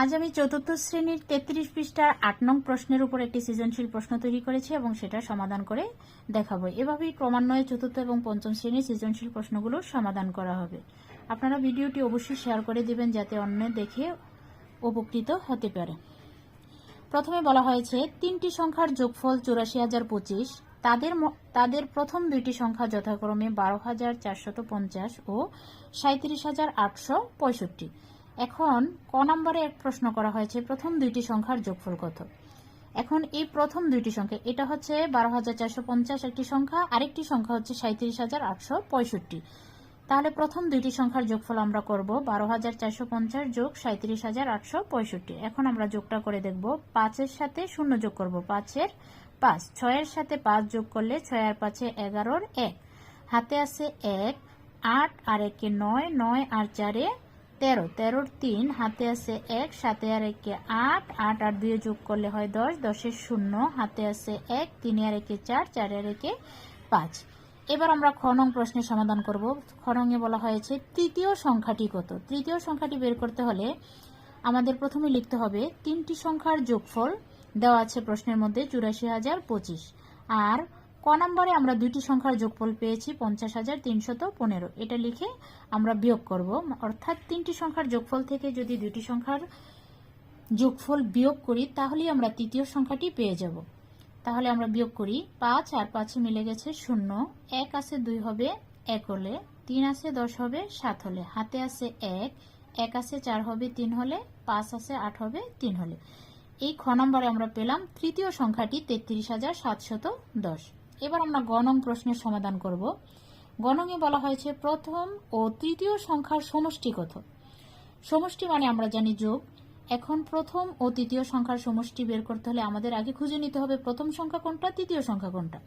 আজ আমি চতুর্থ শ্রেণির তেত্রিশ পৃষ্ঠার আট নং প্রশ্নের উপর একটি সৃজনশীল প্রশ্ন তৈরি করেছি এবং সেটা সমাধান করে দেখাবো। এভাবেই ক্রমান্বয়ে চতুর্থ এবং পঞ্চম শ্রেণির সৃজনশীল প্রশ্নগুলো সমাধান করা হবে। আপনারা ভিডিওটি অবশ্যই শেয়ার করে দিবেন যাতে অন্য দেখে উপকৃত হতে পারে। প্রথমে বলা হয়েছে, তিনটি সংখ্যার যোগফল চুরাশি হাজার পঁচিশ। তাদের তাদের প্রথম দুইটি সংখ্যা যথাক্রমে বারো হাজার চারশত পঞ্চাশ ও সাঁত্রিশ হাজার আটশো পঁয়ষট্টি। এখন ক নম্বরে এক প্রশ্ন করা হয়েছে, প্রথম দুইটি সংখ্যার যোগফল কত? এখন এই প্রথম দুইটি সংখ্যা, এটা হচ্ছে বারো হাজার চারশো পঞ্চাশ একটি সংখ্যা, আরেকটি সংখ্যা হচ্ছে সাঁত্রিশ হাজার আটশো পঁয়ষট্টি। তাহলে প্রথম দুইটি সংখ্যার যোগফল আমরা করব বারো হাজার চারশো পঞ্চাশ যোগ সাঁত্রিশ হাজার আটশো পঁয়ষট্টি। এখন আমরা যোগটা করে দেখব, পাঁচের সাথে শূন্য যোগ করব, পাঁচের পাঁচ। ছয়ের সাথে পাঁচ যোগ করলে ছয় আর পাঁচে এগারোর এক। হাতে আছে এক, আট আর একে নয় নয় আর চারে তেরো, তেরোর তিন, হাতে আছে এক, সাথে আর একে আট আট আর দুয়ে যোগ করলে হয় দশ, দশের শূন্য, হাতে আছে এক, তিনে আর একে চার, চারে আর একে পাঁচ। এবার আমরা খনং প্রশ্নের সমাধান করব। খ নংয়ে বলা হয়েছে, তৃতীয় সংখ্যাটি কত? তৃতীয় সংখ্যাটি বের করতে হলে আমাদের প্রথমে লিখতে হবে, তিনটি সংখ্যার যোগফল দেওয়া আছে প্রশ্নের মধ্যে চুরাশি হাজার পঁচিশ। আর ক নম্বরে আমরা দুইটি সংখ্যার যোগফল পেয়েছি, পঞ্চাশ হাজার তিনশত পনেরো। এটা লিখে আমরা বিয়োগ করব। অর্থাৎ তিনটি সংখ্যার যোগফল থেকে যদি দুইটি সংখ্যার যোগফল বিয়োগ করি, তাহলেই আমরা তৃতীয় সংখ্যাটি পেয়ে যাব। তাহলে আমরা বিয়োগ করি পাঁচ, আর পাঁচে মিলে গেছে শূন্য। এক আছে দুই হবে এক হলে, তিন আছে দশ হবে সাত হলে, হাতে আছে এক এক আছে চার হবে তিন হলে, পাঁচ আছে আট হবে তিন হলে। এই খ নম্বরে আমরা পেলাম তৃতীয় সংখ্যাটি তেত্রিশ হাজার সাতশত দশ। এবার আমরা গণং প্রশ্নের সমাধান করব। গণঙে বলা হয়েছে প্রথম ও তৃতীয় সংখ্যার সমষ্টি কত? সমষ্টি মানে আমরা জানি যোগ। এখন প্রথম ও তৃতীয় সংখ্যার সমষ্টি বের করতে হলে আমাদের আগে খুঁজে নিতে হবে প্রথম সংখ্যা কোনটা, তৃতীয় সংখ্যা কোনটা।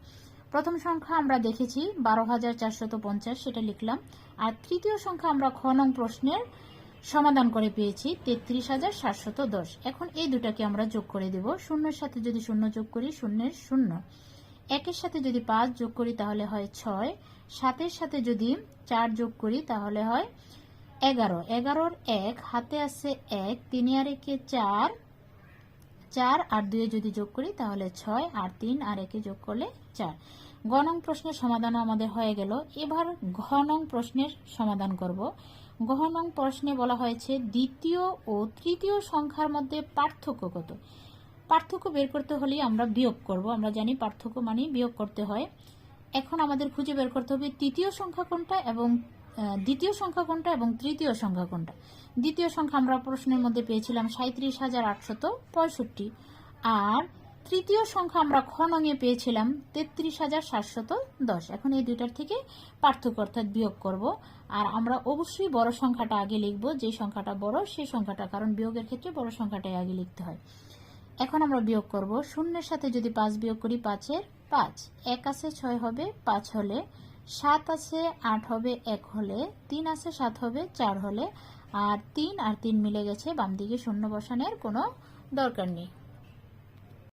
প্রথম সংখ্যা আমরা দেখেছি বারো হাজার চারশত পঞ্চাশ, সেটা লিখলাম। আর তৃতীয় সংখ্যা আমরা খ নং প্রশ্নের সমাধান করে পেয়েছি, তেত্রিশ হাজার সাতশত দশ। এখন এই দুটাকে আমরা যোগ করে দেব। শূন্যের সাথে যদি শূন্য যোগ করি, শূন্যের শূন্য। একের সাথে যদি পাঁচ যোগ করি তাহলে হয় ছয়। সাতের সাথে যদি চার যোগ করি তাহলে হয় এগারো। এগারোর এক, হাতে আছে এক, তিনে আর একে চার। চার আর দুয়ে যদি যোগ করি তাহলে ছয়, আর তিন আর একে যোগ করলে চার। গণং প্রশ্নের সমাধান আমাদের হয়ে গেল। এবার ঘনং প্রশ্নের সমাধান করব। গহনং প্রশ্নে বলা হয়েছে দ্বিতীয় ও তৃতীয় সংখ্যার মধ্যে পার্থক্য কত? পার্থক্য বের করতে হলেই আমরা বিয়োগ করব। আমরা জানি পার্থক্য মানে বিয়োগ করতে হয়। এখন আমাদের খুঁজে বের করতে হবে তৃতীয় সংখ্যা কোনটা এবং দ্বিতীয় সংখ্যা কোনটা এবং তৃতীয় সংখ্যা কোনটা। দ্বিতীয় সংখ্যা আমরা প্রশ্নের মধ্যে পেয়েছিলাম সাঁত্রিশ হাজার আটশত পঁয়ষট্টি। আর তৃতীয় সংখ্যা আমরা খ নঙে পেয়েছিলাম তেত্রিশ হাজার সাতশত দশ। এখন এই দুইটার থেকে পার্থক্য অর্থাৎ বিয়োগ করব। আর আমরা অবশ্যই বড় সংখ্যাটা আগে লিখব। যে সংখ্যাটা বড় সেই সংখ্যাটা, কারণ বিয়োগের ক্ষেত্রে বড় সংখ্যাটাই আগে লিখতে হয়। এখন আমরা বিয়োগ করব শূন্যের সাথে যদি পাঁচ বিয়োগ করি পাঁচের পাঁচ। এক আছে ছয় হবে পাঁচ হলে, সাত আছে আট হবে এক হলে, তিন আছে সাত হবে চার হলে, আর তিন আর তিন মিলে গেছে বাম দিকে শূন্য বসানোর কোনো দরকার নেই।